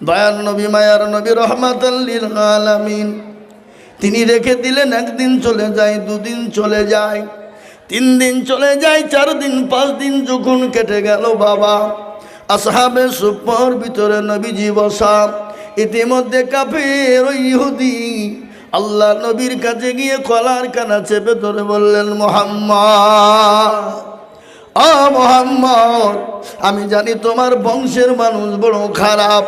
দয়ার নবী, মায়ার নবী রহমাতাল্লিল আলামিন। তিনি রেখে দিলেন, একদিন চলে যায়, দুদিন চলে যায় তিন দিন চলে যায় চার দিন পাঁচ দিন যখন কেটে গেল বাবা। আসহাবে সুপর ভিতরে নবীজি বসা। ইতিমধ্যে কাফের ইহুদি আল্লাহ নবীর কাছে গিয়ে কলার কানা চেপে ধরে বললেন, মোহাম্মদ ও মোহাম্মদ, আমি জানি তোমার বংশের মানুষ বড় খারাপ।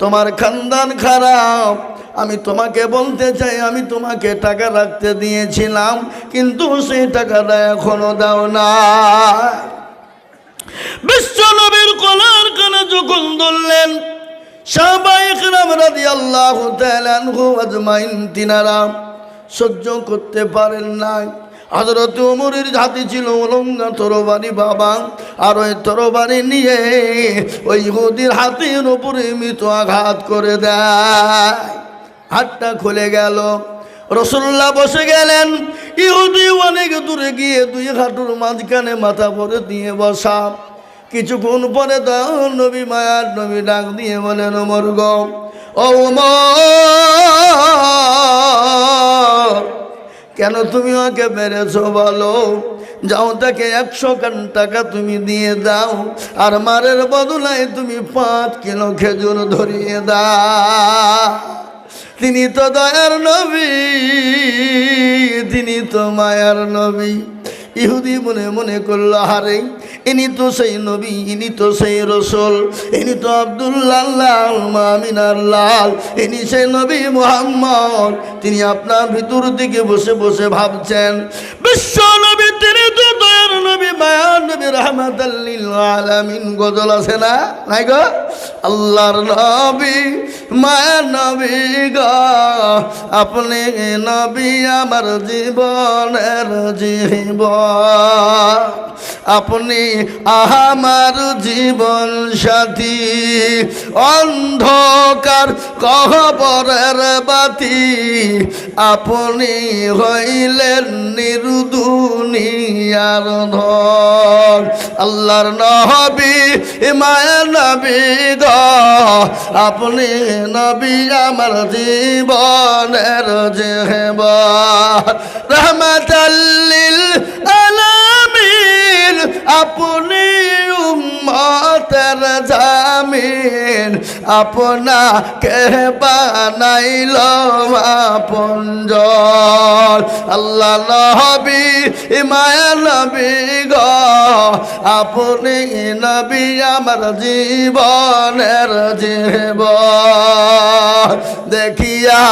তোমার খানদান খারাপ। আমি তোমাকে বলতে চাই, আমি তোমাকে টাকা রাখতে দিয়েছিলাম, কিন্তু সেই টাকাটা এখনও দাও না। বিশ্ব নবীর কলার কানে যখন ধরলেন। সহ্য করতে পারেন নাই। হজরত উমরের হাতে ছিল অলঙ্গা তরবারি বাবা। আর ওই তরবারি নিয়ে ওই ইহুদির হাতের ওপরে মৃত আঘাত করে দেয়। হাতটা খুলে গেল। রসুল্লাহ বসে গেলেন। ইহুদি অনেক দূরে গিয়ে দুই হাঁটুর মাঝখানে মাথা পরে দিয়ে বসা। কিছুক্ষণ পরে দাও নবী মায়ার নবী ডাক দিয়ে বলেন ওমর গো, ও ওমর কেন তুমি ওকে মেরেছো বলো? যাও তাকে একশো কান টাকা তুমি দিয়ে দাও, আর মারের বদলায় তুমি পাঁচ কিলো খেজুর ধরিয়ে দা তিনি তো দয়ার নবী, তিনি তো মায়ার নবী। ইহুদি মনে মনে করল হারে ইনি তো সেই নবী, ইনি তো সেই রসুল, ইনি তো আবদুল্লাহ মামিনার লাল, ইনি সেই নবী মোহাম্মদ। তিনি আপনার ভিতর দিকে বসে বসে ভাবছেন, বিশ্ব নবী তিনি নবী গজল নাই আল্লাহর নবী, মায়ার নবী গো। আপনি নবী আমার জীবনের জীবন। আপনি আমার জীবন সাথী। অন্ধকার কহবরের বাতি। আপনি হইলেন নিরুদুনিয়ার ধর আল্লাহর নহবি মায়ের নবী গ। আপনি নবী আমার জীবনের যে রহমতাল্লিল আলামিন, আপনি উম্মতের জামিন আপনাকে বানাইল আপনজন আল্লাহ নবী, মায়া নবী গ, আপনি নবী আমার জীবনের জীব দেখিয়া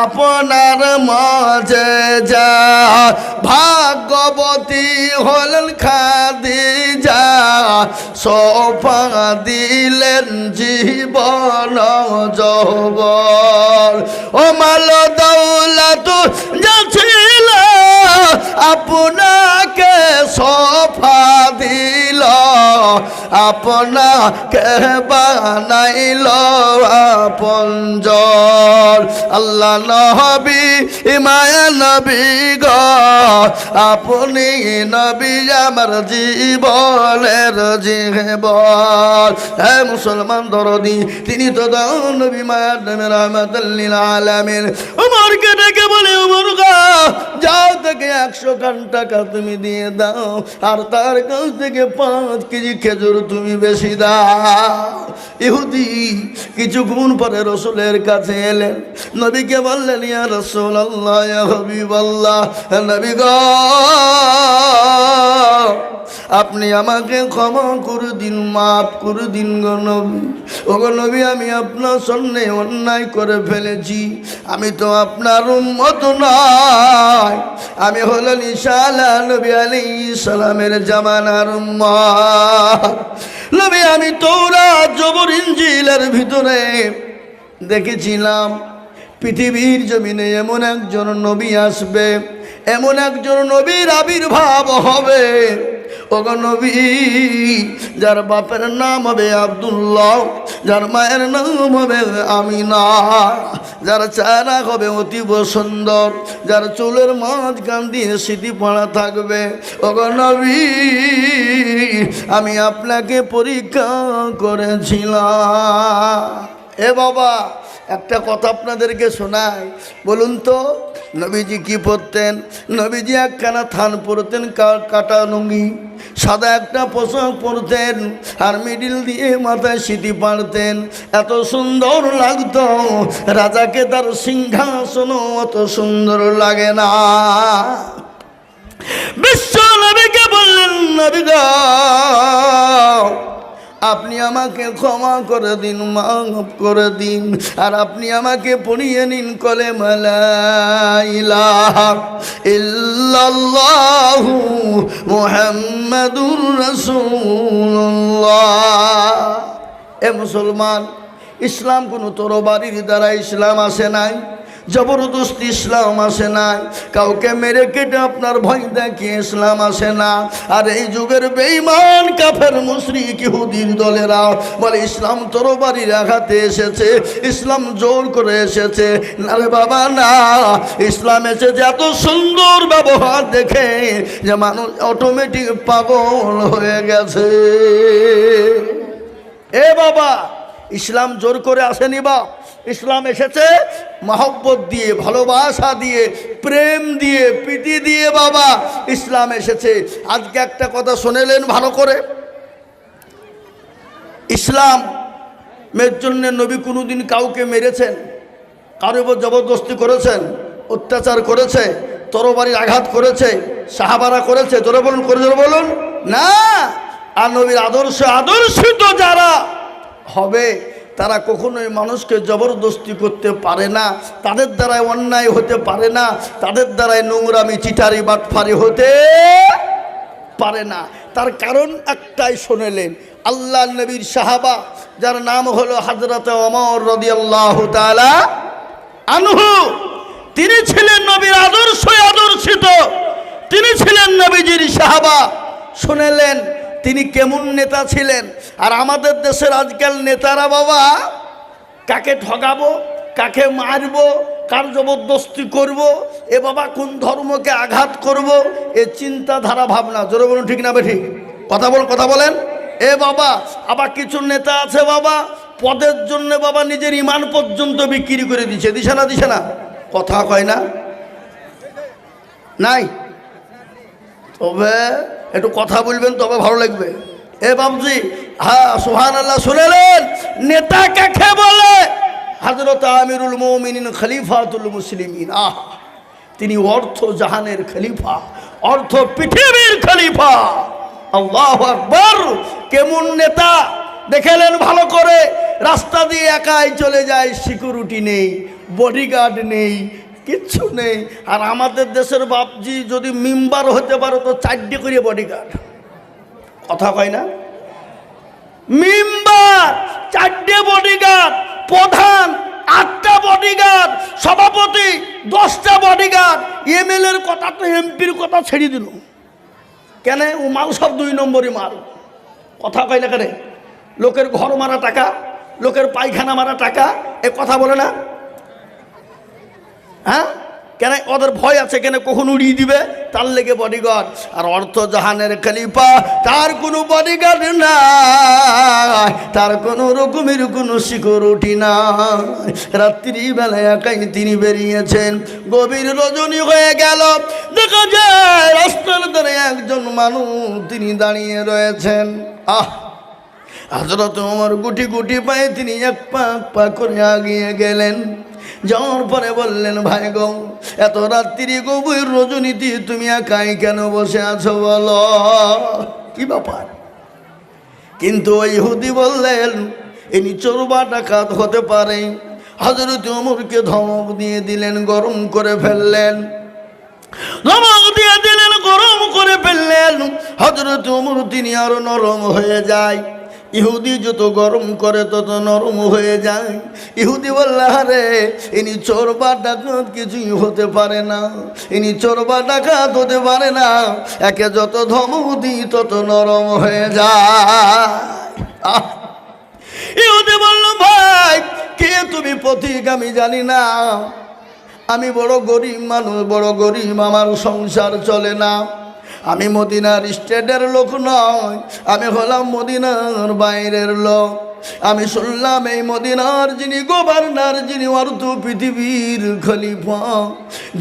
আপনার মাঝে যা ভাগ্যবতী হলেন যা সোফা দিলেন জীবন যৌবন। ও মাল দৌলত আপনাকে বানাইল আপনজন আল্লাহ নবী, মায়া নবী গ, আপনি নবী আমার জীবনের জীবন। হে মুসলমান দরদি, তিনি তো দাও নবী মায়ার নামে রহমতুল্লিল আলামিন। উমরকে ডেকে বলে থেকে একশো খান তুমি দিয়ে দাও, আর তার কাছ থেকে পাঁচ কেজি খেজুর তুমি বেশি দাও। ইহুদি কিছুক্ষণ পরে রসুলের কাছে এলেন। নবীকে বললেন রসুল আল্লাহ হবিব আল্লাহ নবী গো আপনি আমাকে ক্ষমা করে দিন, মাফ করে দিন গো নবী। ও গো নবী, আমি আপনার সামনে অন্যায় করে ফেলেছি। আমি তো আপনার উন্মত নয়। আমি হলেন ইশালা নবী আলী সালামের জামানার নবী, আমি তোরা জবর ইঞ্জিলের ভিতরে দেখেছিলাম, পৃথিবীর জমিনে এমন একজন নবী আসবে, এমন একজন নবীর আবির্ভাব হবে। ওগো নবী, যার বাপের নাম হবে আব্দুল্লাহ, যার মায়ের নাম হবে আমিনা, যার চেহারা হবে অতীব সুন্দর, যার চুলের মাঝখান দিয়ে স্মৃতি পড়া থাকবে। ওগো নবী, আমি আপনাকে পরীক্ষা করেছিলাম। এ বাবা, একটা কথা আপনাদেরকে শোনায় বলুন তো নবীজি কি পরতেন নবীজি একখানা থান পরতেন কাটা লুঙ্গি, সাদা একটা পোশাক পরতেন, আর মিডিল দিয়ে মাথায় সিটি পারতেন এত সুন্দর লাগত, রাজাকে তার সিংহাসন অত সুন্দর লাগে না। বিশ্ব নবীকে বললেন, নবী আপনি আমাকে ক্ষমা করে দিন, মাফ করে দিন, আর আপনি আমাকে পড়িয়ে নিন কলে এ মুসলমান, ইসলাম কোনো তরবারির দ্বারা ইসলাম আসে নাই? জবরদস্তি ইসলাম আসে না কাউকে মেরে কেটে আপনার ভয় দেখিয়ে ইসলাম আসে না। আর এই যুগের বেঈমান কাফের মুশরিক ইহুদির দলেরা বলে, ইসলাম তরবারির আঘাতে এসেছে, ইসলাম জোর করে এসেছে। না রে বাবা, না। ইসলাম এসেছে এত সুন্দর ব্যবহার দেখে যে মানুষ অটোমেটিক পাগল হয়ে গেছে। এ বাবা, ইসলাম জোর করে আসেনি বা ইসলাম এসেছে? মহব্বত দিয়ে, ভালোবাসা দিয়ে, প্রেম দিয়ে, প্রীতি দিয়ে বাবা, ইসলাম এসেছে। আজকে একটা কথা শুনেলেন ভালো করে। ইসলাম মের জন্য নবী কোনোদিন কাউকে মেরেছেন কারোর উপর জবরদস্তি করেছেন, অত্যাচার করেছে তরবারির আঘাত করেছে, সাহাবারা করেছে। তোরা বলুন, করে বলুন। না! আর নবীর আদর্শ, আদর্শিত যারা হবে তারা কখনোই মানুষকে জবরদস্তি করতে পারে না, তাদের দ্বারাই অন্যায় হতে পারে না, তাদের দ্বারাই নোংরামি, চিটারি, বাটফারি হতে পারে না। তার কারণ একটাই শুনেলেন আল্লাহ নবীর সাহাবা, যার নাম হলো হাজরত অমর রদিয়াল্লাহ তালা আনহু। তিনি ছিলেন নবীর আদর্শ আদর্শিত। তিনি ছিলেন নবীজির সাহাবা। শুনেলেন তিনি কেমন নেতা ছিলেন? আর আমাদের দেশের আজকাল নেতারা বাবা, কাকে ঠগাবো, কাকে মারবো, কার জবরদস্তি করব, এ বাবা কোন ধর্মকে আঘাত করব, এ চিন্তাধারা ভাবনা। জোরে বলুন, ঠিক না বেঠিক? কথা বল, কথা বলেন। এ বাবা, আবার কিছু নেতা আছে বাবা, পদের জন্য বাবা নিজের ইমান পর্যন্ত বিক্রি করে দিছে। দিছে না দিছে না? কথা কয় না? নাই? তবে একটু কথা বলবেন তবে ভালো লাগবে। এ বাবজি হ্যাঁ সোহান আল্লাহ শুনেলেন? নেতা কাকে বলে? হজরত আমিরুল মমিনিন, খলিফাতুল মুসলিমিন। আহ, তিনি অর্থ জাহানের খলিফা, অর্থ পৃথিবীর খলিফা। আল্লাহ আকবর, কেমন নেতা? দেখেলেন ভালো করে? রাস্তা দিয়ে একাই চলে যায় সিকিউরিটি নেই বডিগার্ড নেই কিচ্ছু নেই। আর আমাদের দেশের বাপজি যদি মিম্বার হতে পারো, তো চারটে করে বডিগার্ড কথা কয় না? মিম্বার, চারটে বডিগার্ড প্রধান, আটটা বডিগার্ড সভাপতি, দশটা বডিগার্ড এমএলএ এর কথা তো এমপির কথা ছেড়ে দিল। কেন? ও মাল সব দুই নম্বরই মাল। কথা কয় না কেন? লোকের ঘর মারা টাকা, লোকের পায়খানা মারা টাকা, এ কথা বলে না? হ্যাঁ? কেন ওদের ভয় আছে, কেন কখন উড়িয়ে দিবে? তার লেগে বডিগার্ড আর অর্থ জাহানের খলিফা, তার কোনো বডিগার্ড নাই। তার কোনো রকমের কোনো সিকিউরিটি নাই। রাত্রিবেলায় একাই তিনি বেরিয়েছেন। গভীর রজনী হয়ে গেল। দেখা যায়, রাস্তার ধারে একজন মানুষ তিনি দাঁড়িয়ে রয়েছেন। আহ! হজরত ওমর গুটি গুটি পায়ে তিনি এক পা এক পা করে আগিয়ে গেলেন। যাওয়ার পরে বললেন, ভাই গো, এত রাত্রি গভীর রজনীতি, তুমি একাই কেন বসে আছো বলো? কি ব্যাপার? কিন্তু ওই হুদি বললেন ইনি চোরবা ডাকাত হতে পারে। হজরত ওমরকে ধমক দিয়ে দিলেন, গরম করে ফেললেন। ধমক দিয়ে দিলেন, গরম করে ফেললেন। হজরত উমর, তিনি আরও নরম হয়ে যায়। ইহুদি যত গরম করে তত নরম হয়ে যায়। ইহুদি বলল রে ইনি চোর বা ডাকাত কিছুই হতে পারে না। ইনি চোর বা ডাকাত হতে পারে না। একে যত ধমক দিই তত নরম হয়ে যায়। ইহুদি বলল, ভাই, কে তুমি পথিক আমি জানি না। আমি বড় গরিব মানুষ, বড় গরিব, আমার সংসার চলে না। আমি মদিনার স্টেটের লোক নয় আমি হলাম মদিনার বাইরের লোক। আমি শুনলাম এই মদিনার যিনি গভর্নর, যিনি অর্ধ পৃথিবীর খলিফ,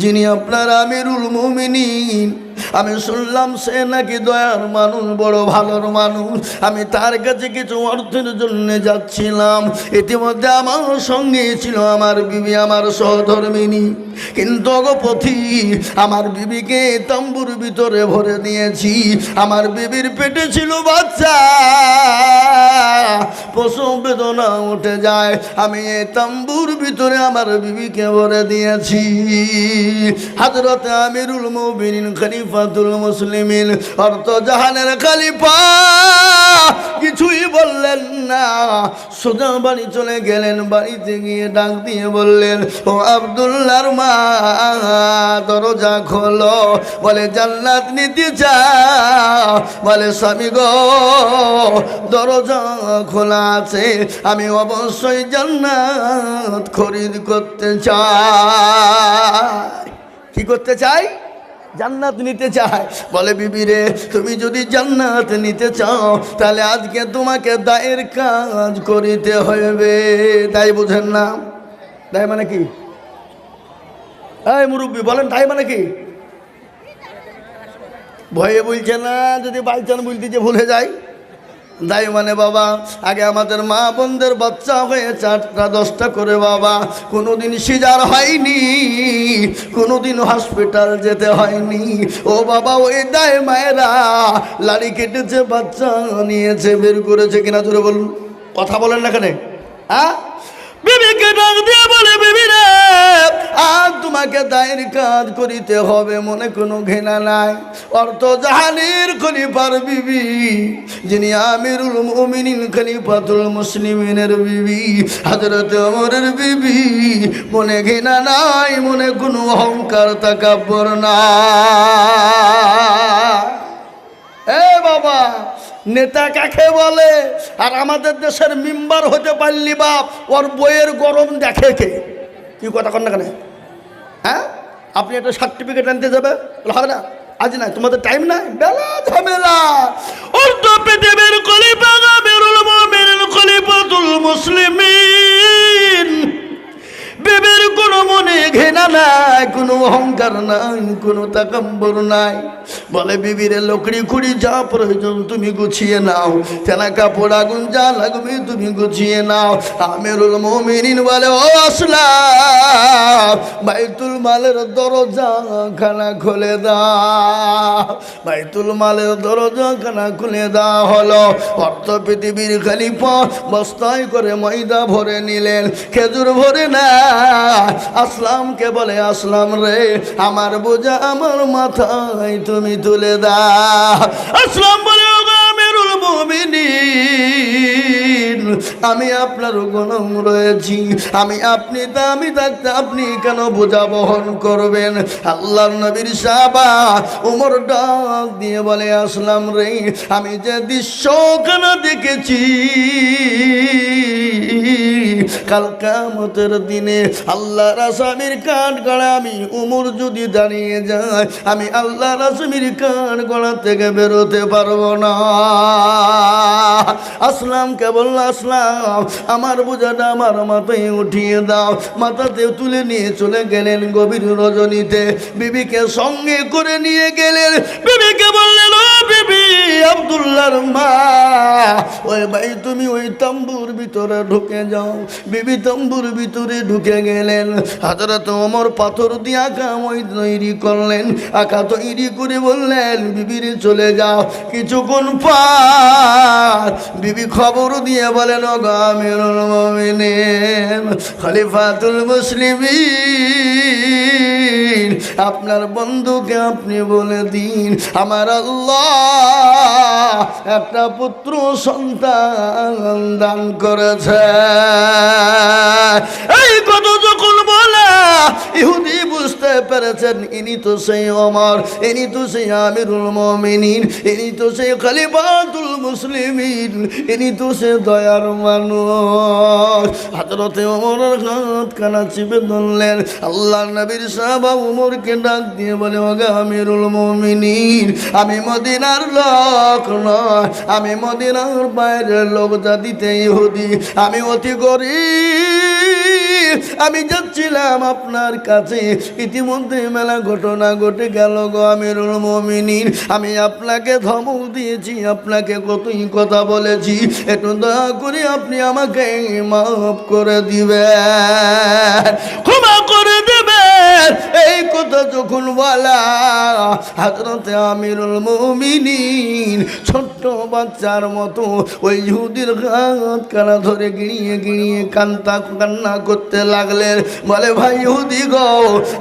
যিনি আপনার আমিরুল মুমিনিন। আমি শুনলাম সে নাকি দয়ার মানুষ, বড় ভালোর মানুষ। আমি তার কাছে কিছু অর্থের জন্য যাচ্ছিলাম। ইতিমধ্যে আমার সঙ্গে ছিল আমার বিবি, আমার সহধর্মিনী। কিন্তু অগপথি আমার বিবিকে তাম্বুর ভিতরে ভরে দিয়েছি আমার বিবির পেটে ছিল বাচ্চা। প্রসব বেদনা উঠে যায়। আমি এই তাম্বুর ভিতরে আমার বিবিকে ভরে দিয়েছি। হাজরতে আমিরুল মুবিনিন খলিফাতুল মুসলিমিন, অর্থ জাহানের খালিফা। কিছুই বললেন না। সোজা বাড়ি চলে গেলেন, বাড়িতে গিয়ে ডাক দিয়ে বললেন, ও আবদুল্লার মা, দরজা খোলো। বলে, জান্নাত নিতে চাও? বলে, স্বামী গো, দরজা খোলা আছে। আমি অবশ্যই জান্নাত খরিদ করতে চাই। কি করতে চাই? জান্নাত নিতে চায়। বলে, বিবি রে, তুমি যদি জান্নাত নিতে চাও, তাহলে আজকে তোমাকে দায়ের কাজ করিতে হইবে তাই বুঝেন না। তাই মানে কি? এই মুরব্বী, বলেন তাই মানে কি? ভয়ে বলছে না, যদি বাইচান বলতে যে ভুলে যাই তাই মানে বাবা, আগে আমাদের মা বোনদের বাচ্চা হয়ে চারটা, দশটা করে বাবা, কোনোদিন সিজার হয়নি, কোনোদিন হসপিটাল যেতে হয়নি। ও বাবা, ওই দায় মায়েরা লাড়ি কেটেছে, বাচ্চা নিয়েছে, বের করেছে কিনা জোরে বলুন। কথা বলেন না কেন হ্যাঁ? বিবিকে ডাক দিয়ে বলে, বিবি রে আর তোমাকে দায়ের কাজ করিতে হবে, মনে কোনো ঘৃণা নাই। অর্থ জাহানের খলিফার বিবি, যিনি আমিরুল মুমিনিন, খলিফাতুল মুসলিমিনের বিবি। হজরত অমরের বিবি, মনে ঘৃণা নাই, মনে কোনো অহংকার, তাকাব্বর না এ বাবা, নেতা কাকে বলে? আর আমাদের দেশের মেম্বার হতে পারলি বাপ, ওর বইয়ের গরম দেখে কে? কি কথা কন না কেন? হ্যাঁ? আপনি একটা সার্টিফিকেট আনতে যাবে? হবে না, আজ নাই, তোমাদের টাইম নাই। বেলা ঝামেলা। মুসলিমিন। বেবের কোনো মনে ঘেনা নাই, কোনো অহংকার নাই, কোনো তাকাম্বর নাই। বলে, বিবিরে লকড়ি খুঁড়ি, যা প্রয়োজন তুমি গুছিয়ে নাও। তেনা কাপড় আগুন যা লাগবে তুমি গুছিয়ে নাও। আমেরুল মমিনিন বলে, ও আসলাম বাইতুল মালের দরজা খানা খুলে দাও। বাইতুল মালের দরজা খানা খুলে দেওয়া হলো। অর্থ পৃথিবীর খালিফা বস্তায় করে ময়দা ভরে নিলেন, খেজুর ভরে না আসলামকে বলে, আসলাম রে, আমার বোঝা, আমার মাথায় তুমি তুলে দা আসলাম বলে "ও গো আমিরুল মুমিনিন, আমি আপনার গণম রয়েছি, আমি আপনি তা, আমি থাকতে আপনি কেন বোঝা বহন করবেন? আল্লাহ নবীর সাবা উমর ডাক দিয়ে বলে, আসলাম রে, আমি যে দৃশ্য কেন দেখেছি? কাল কামতের দিনে আল্লাহ রাসামির কাঠ গড়া আমি উমর যদি দাঁড়িয়ে যায়, আমি আল্লাহ রাসমির কাঠ গড়া থেকে বেরোতে পারব না। আসলাম কেবল আসলাম, আমার বোঝাটা আমার মাথায় উঠিয়ে দাও। মাথাতে তুলে নিয়ে চলে গেলেন গভীর রজনীতে। বিবিকে সঙ্গে করে নিয়ে গেলেন। বিবিকে বললেন বিবি আব্দুল্লাহর মা। ওই ভাই, তুমি ওই তাম্বুর ভিতরে ঢুকে যাও। বিবি তাম্বুর ভিতরে ঢুকে গেলেন। হাজরত ওমর পাথর দিয়ে আঁকা ওই তৈরি করলেন। আঁকা তৈরি করে বললেন, বিবির চলে যাও, কিছুক্ষণ পার। বিবি খবর দিয়ে বলেন মুমিনিন, খলিফাতুল মুসলিমিন, আপনার বন্ধুকে আপনি বলে দিন। আমার আল্লাহ একটা পুত্র সন্তান দান করেছে। এই কথা যখন ইহুদি বুঝতে পেরেছেন, ইনি তো সেই অমর ইনি তো সেই আমিরুল মমিনিন, ইনি তো সেই খালিফাতুল মুসলিমিন, ইনি তো সে দয়ার মানুষ। হাজরতে ওমরের হাত কানা চিপে ধরলেন। আল্লাহ নবীর সাহাবা উমরকে ডাক দিয়ে বলে, ওগা আমিরুল মমিনিন, আমি মদিনার লোক নয়, আমি মদিনার বাইরের লোক জাতিতে ইহুদি, আমি অতি গরিব। আমি যাচ্ছিলাম আপনার কাছে। ইতিমধ্যে মেলা ঘটনা ঘটে গেল গো আমিরুল মমিনীর আমি আপনাকে ধমক দিয়েছি, আপনাকে কতই কথা বলেছি। একটু দয়া করে আপনি আমাকে মাফ করে দিবেন। ক্ষমা এই কথা যখন বলা হাজরতে আমিরুল মমিনিন ছোট্ট বাচ্চার মতো ওই ইহুদির হাত কানা ধরে গিড়িয়ে গিড়িয়ে কান্তা কান্না করতে লাগলেন। বলে, ভাই ইহুদি গো,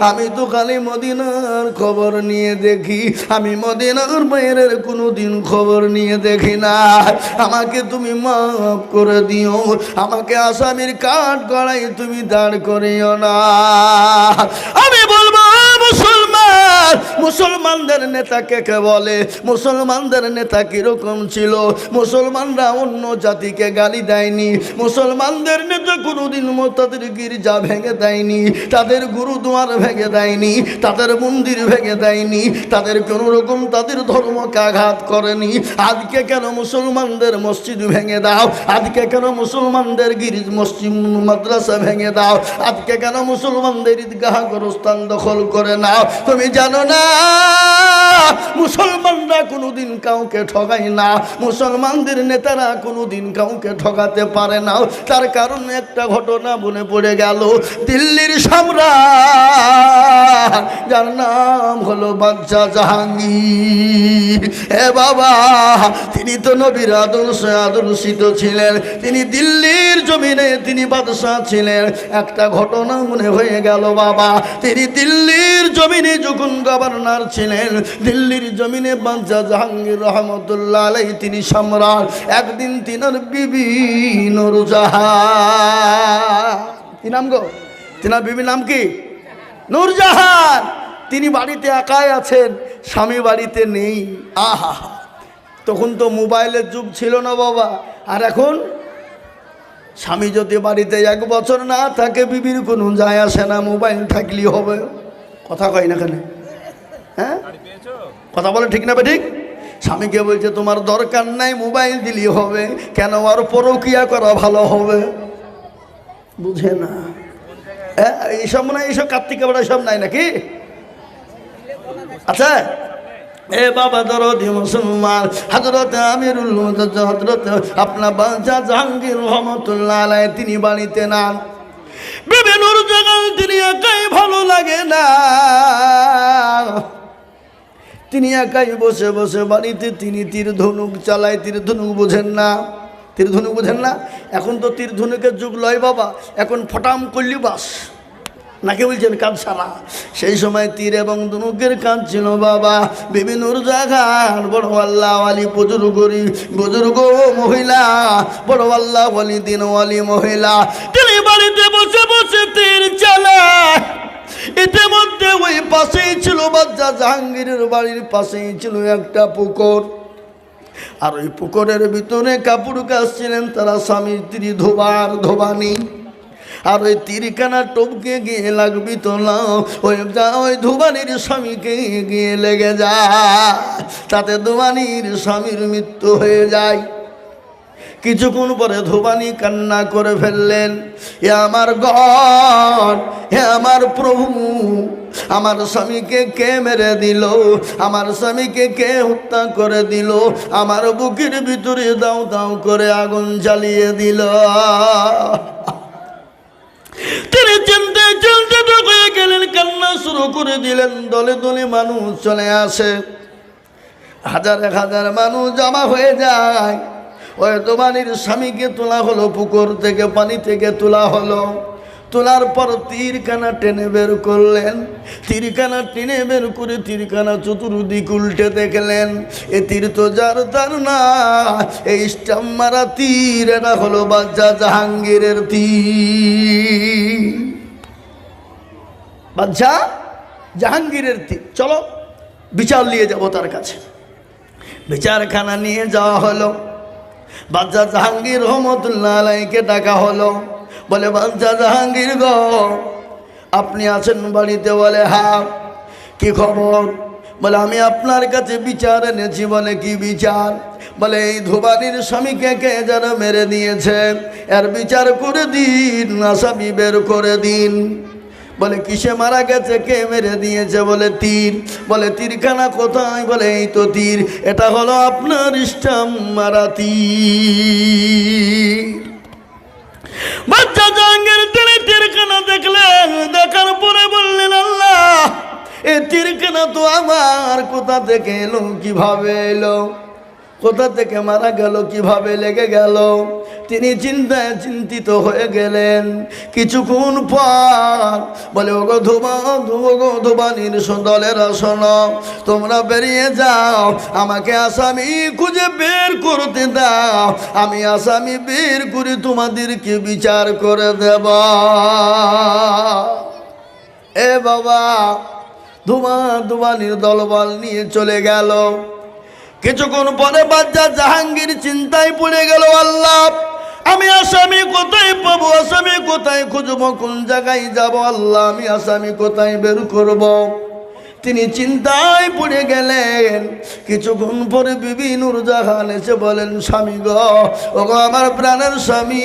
আমি তো খালি মদিনার খবর নিয়ে দেখি, আমি মদিনার বাইরের কোনো দিন খবর নিয়ে দেখি না। আমাকে তুমি মাফ করে দিও, আমাকে আসামির কাঠ গড়াই তুমি দাঁড় করিও না। মুসলমানদের নেতা কে কে বলে? মুসলমানদের নেতা কীরকম ছিল? মুসলমানরা অন্য জাতিকে গালি দেয়নি। মুসলমানদের নেতা কোনোদিন তাদের গির্জা ভেঙে দেয়নি। তাদের গুরুদুয়ার ভেঙে দেয়নি। তাদের মন্দির ভেঙে দেয়নি। তাদের কোনো রকম তাদের ধর্মকে আঘাত করেনি। আজকে কেন মুসলমানদের মসজিদ ভেঙে দাও? আজকে কেন মুসলমানদের গিরিজ মসজিদ মাদ্রাসা ভেঙে দাও? আজকে কেন মুসলমানদের ঈদগাহ গোরস্থান দখল করে নাও? তুমি জানো না? মুসলমানরা কোনোদিন কাউকে ঠগায় না। মুসলমানদের নেতারা কোনোদিন কাউকে ঠগাতে পারে না। তার কারণে একটা ঘটনা মনে পড়ে গেল। দিল্লির সম্রাট যার নাম হলো বাদশা জাহাঙ্গীর। হে বাবা, তিনি তো নবীর আদর্শে আদর্শিত ছিলেন। তিনি দিল্লির জমিনে তিনি বাদশাহ ছিলেন। একটা ঘটনা মনে হয়ে গেল বাবা, তিনি দিল্লির জমিনে যখন গভর্নর ছিলেন, দিল্লির জমিনে বাদশাহ জাহাঙ্গীর রহমতুল্লাহ আলাই তিনি সম্রাট। একদিন তিনার বিবি নুরজাহান। কি নাম গো? তিনার বিবি নাম কি? নূরজাহান, তিনি বাড়িতে একাই আছেন, স্বামী বাড়িতে নেই। আহা তখন তো মোবাইলের যুগ ছিল না বাবা। আর এখন স্বামী যদি বাড়িতে এক বছর না থাকে, বিবির কোনো যায় আসে না, মোবাইল থাকলেই হবে। কথা কয় না কেন? হ্যাঁ? কথা বলে ঠিক না ঠিক? স্বামীকে বলছে, তোমার দরকার নাই, মোবাইল দিলেই হবে। কেন? আর পরকিয়া করা ভালো হবে। বুঝে না। এইসব মনে হয় এইসব কার্তিক বেড়া সব নাই নাকি? আচ্ছা। এ বাবা দরদি মুসলমান হজরত আমিরুল হজরত আপনার বাচ্চা জাহাঙ্গীর রহমতুল্লাহ আলাই তিনি বাড়িতে নাম বিভিন্ন জায়গায় তিনি একাই ভালো লাগে না। তিনি একাই বসে বসে বাড়িতে, তিনি তীর ধনুক চালায়, তীর ধনুক বোঝেন না। তীর ধনুক বোঝেন না? এখন তো তীর ধনুকের যুগ লয় বাবা, এখন ফটাম করলি বাস। নাকি বলছেন কাজ সারা? সেই সময় তীর এবং ধনুকের কাজ ছিল বাবা। বিভিন্ন জায়গার বড় আল্লাহ আলী বুজুর্গরি বুজুর্গ মহিলা, বড় আল্লাহ আলী দিনওয়ালি মহিলা। তিনি বাড়িতে বসে বসে তীর চালায়। ইতিমধ্যে ওই পাশেই ছিল বাচ্চা জাহাঙ্গীরের বাড়ির পাশেই ছিল একটা পুকুর। আর ওই পুকুরের ভিতরে কাপড় কাচছিলেন তারা স্বামী স্ত্রী ধোবার ধোবানি। আর ওই তিরখানা টপকে গিয়ে লাগবি তো ওই যা, ওই ধুবানির স্বামীকে গিয়ে লেগে যায় তাতে ধুবানির স্বামীর মৃত্যু হয়ে যায়। কিছুক্ষণ পরে ধোবানি কান্না করে ফেললেন, এ আমার গড হে আমার প্রভু, আমার স্বামীকে কে মেরে দিল? আমার স্বামীকে কে হত্যা করে দিল? আমার বুকের ভিতরে দাও দাও করে আগুন জ্বালিয়ে দিল। তিনি চিনতে চিনতে হয়ে গেলেন, কান্না শুরু করে দিলেন, দলে দলে মানুষ চলে আসে। হাজার হাজার মানুষ জমা হয়ে যায়। ওই তোমার স্বামীকে তোলা হলো, পুকুর থেকে, পানি থেকে তোলা হলো। তোলার পর তীরখানা টেনে বের করলেন। তীরখানা টেনে বের করে তীরখানা চতুর্দিক উল্টে দেখলেন। এ তীর তো যার তার না, এই স্টাম মারা তীর এটা হলো বাচ্চা জাহাঙ্গীরের তীর। বাচ্চা জাহাঙ্গীরের তীর। চলো, বিচার নিয়ে যাব তার কাছে। বিচারখানা নিয়ে যাওয়া হলো। বাচ্চা জাহাঙ্গীর রহমতুল্লাহ আলাইকে ডাকা হলো। বলে বাচ্চা জাহাঙ্গীর গ, আপনি আছেন বাড়িতে? বলে হা কি খবর? বলে, আমি আপনার কাছে বিচার এনেছি। বলে, কি বিচার? বলে, এই ধোবানির স্বামীকে কে যেন মেরে দিয়েছে এর বিচার করে দিন আসামি বের করে দিন। বলে, কিসে মারা গেছে? কে মেরে দিয়েছে? বলে, তীর। বলে, তীরখানা কোথায়? বলে, এই তো তীর, এটা হলো আপনার ইস্টাম মারা তীর। বাচ্চা জাহাঙ্গীর তিনি তীরখানা দেখলেন দেখার পরে বললেন, আল্লাহ, এ তীরখানা তো আমার। কোথা থেকে এলো? কীভাবে এলো? কোথা থেকে মারা গেল, কীভাবে লেগে গেল? তিনি চিন্তায় চিন্তিত হয়ে গেলেন। কিছুক্ষণ পর বলে, ওগো ধুমা ধুগো ধুবানির দলের আসন। তোমরা বেরিয়ে যাও, আমাকে আসামি খুঁজে বের করতে দাও। আমি আসামি বের করে তোমাদেরকে বিচার করে দেব। এ বাবা ধুমা ধুবানির দলবল নিয়ে চলে গেল। কিছুক্ষণ পরে বাচ্চা জাহাঙ্গীর চিন্তায় পড়ে গেল, আল্লাহ, আমি আসামি কোথায় পাবো? আসামি কোথায় খুঁজবো? কোন জায়গায় যাব? আল্লাহ, আমি আসামি কোথায় বের করব। তিনি চিন্তায় পড়ে গেলেন। কিছুক্ষণ পরে বিবি নুরজাহান এসে বলেন, স্বামী গ ও গো আমার প্রাণের স্বামী,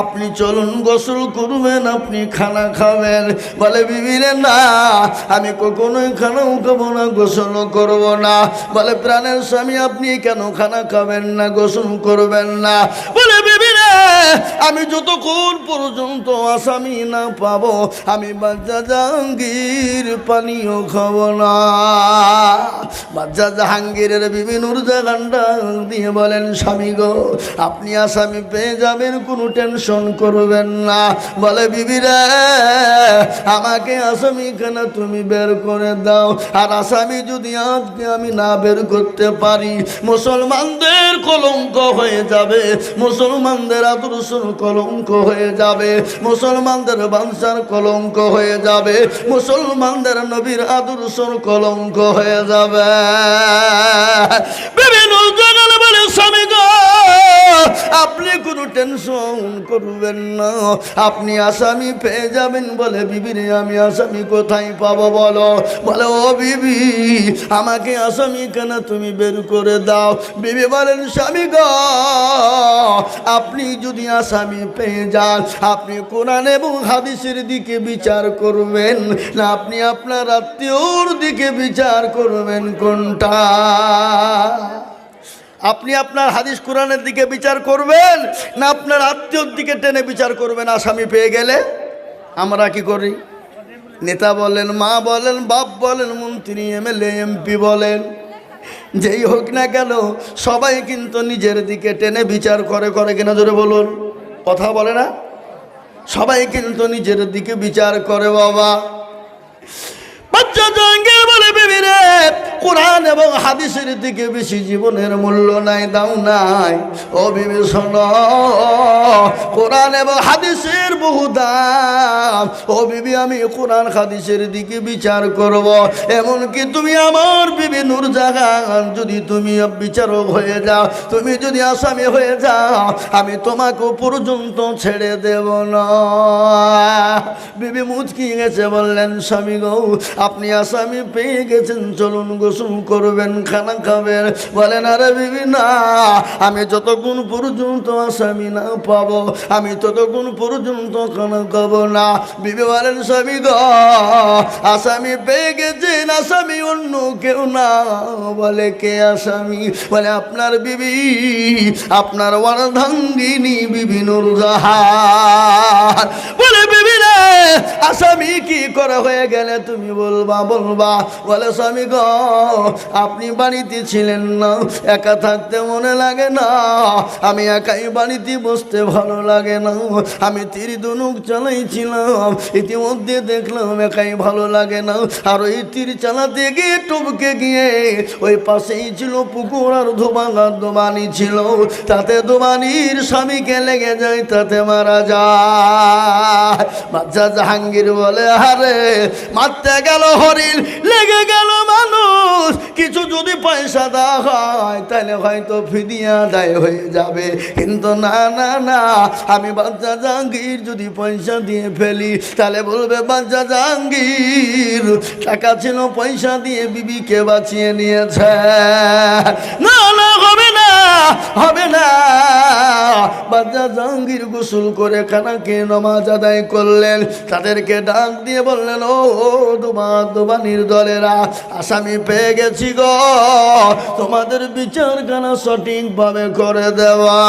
আপনি চলুন, গোসল করবেন, আপনি খানা খাবেন। বলে বিবিরে না, আমি কখনোই খানাও খাব না গোসলও করব না। বলে, প্রাণের স্বামী, আপনি কেন খানা খাবেন না, গোসল করবেন না? বলে আমি যতক্ষণ পর্যন্ত আসামি না পাবো, আমি বাচ্চা জাহাঙ্গীর পানীয় খাব না। বাচ্চা জাহাঙ্গীরের বিভিন্ন জাগানটা দিয়ে বলেন, স্বামী গো, আপনি আসামি পেয়ে যাবেন, কোনো টেনশন করবেন না। বলে বিবিরে আমাকে আসামি কেন তুমি বের করে দাও? আর আসামি যদি আজকে আমি না বের করতে পারি, মুসলমানদের কলঙ্ক হয়ে যাবে। মুসলমানদের আদর্শর কলঙ্ক হয়ে যাবে, মুসলমানদের বাঞ্ছার কলঙ্ক হয়ে যাবে, মুসলমানদের নবীর আদর্শর কলঙ্ক হয়ে যাবে। বিভিন্ন আপনি কোনো টেনশন করবেন না। আপনি আসামি পেয়ে যাবেন বলে বিবিরে, আমি আসামি কোথায় পাবো বলো? বলে, ও বিবি, আমাকে আসামি কেন তুমি বের করে দাও? বিবি বলেন, স্বামী গ, আপনি যদি আসামি পেয়ে যান, আপনি কোরআন এবং হাদিসের দিকে বিচার করবেন না, আপনি আপনার আত্মীয়র দিকে বিচার করবেন কোনটা? আপনি আপনার হাদিস কোরআনের দিকে বিচার করবেন না আপনার আত্মীয়র দিকে টেনে বিচার করবেন? আসামি পেয়ে গেলে আমরা কি করি? নেতা বলেন, মা বলেন, বাপ বলেন, মন্ত্রী এমএলএ এমপি বলেন, যেই হোক না কেন সবাই কিন্তু নিজের দিকে টেনে বিচার করে করে কিনা ধরে বলুন। কথা বলে না? সবাই কিন্তু নিজের দিকে বিচার করে, বাবা। বাচ্চা জাহাঙ্গীর বলে, বিবি কোরআন এবং হাদিসের দিকে বেশি জীবনের মূল্য নাই দাও নাই। বিবি কোরআন এবং হাদিসের বহু দাম। ও বিবি, আমি কোরআন, হাদিসের দিকে বিচার করব। এমনকি তুমি আমার বিবি নূরজাহান যদি তুমি বিচারক হয়ে যাও, তুমি যদি আসামি হয়ে যাও, আমি তোমাকে পর্যন্ত ছেড়ে দেব না। বিবি মুচকি গেছে, বললেন, স্বামী গৌ, আপনি আসামি পেয়ে গেছেন, চলুন গোসল করবেন, খানা খাবেন। বলেন, আরে বিবি, না, আমি যতক্ষণ পর্যন্ত আসামি না পাবো, আমি ততক্ষণ পর্যন্ত খানা খাব না। বিবি বলেন, স্বামী গ, আসামি পেয়ে গেছেন, আসামি অন্য কেউ না। বলে, কে আসামি? বলে, আপনার বিবি, আপনার ওয়ারধাঙ্গিনী বিবি নুরজাহান। বলে, বিবি আসামি কি করে হয়ে গেলে তুমি বলবা বলবা? বলে, স্বামী গ আপনি বাড়িতে ছিলেন না, একা থাকতে মনে লাগে না। আমি একাই বাড়িতে বসতে ভালো লাগে না। আমি তীর দুনুক চালাইছিলাম, ইতিমধ্যে দেখলাম একাই ভালো লাগে না। আর ওই তীর চালাতে গিয়ে টুবকে গিয়ে ওই পাশেই ছিল পুকুর আর ধোবাঙা দোবানি ছিল। তাতে দোবানির স্বামীকে লেগে যায়, তাতে মারা যায়। বাচ্চা জাহাঙ্গীর বলে, আরে, মারতে গেল হরিণ, লেগে গেল মানুষ। কিছু যদি পয়সা দেওয়া হয়, তাহলে হয়তো ফিদিয়া দায় হয়ে যাবে। কিন্তু না না না, আমি বাচ্চা জাহাঙ্গীর যদি পয়সা দিয়ে ফেলি, তাহলে বলবে বাচ্চা জাহাঙ্গীর, টাকা ছিল, পয়সা দিয়ে বিবিকে বাঁচিয়ে নিয়েছে। না না হবে না। বাচ্চা জাহাঙ্গীর গোসল করে খানাকে নমাজ আদায় করলেন। তাদেরকে ডাক দিয়ে বললেন, ও দুমা দোবানির দলেরা, আসামি পেয়ে গেছি গো। তোমাদের বিচার খানা সঠিকভাবে করে দেওয়া।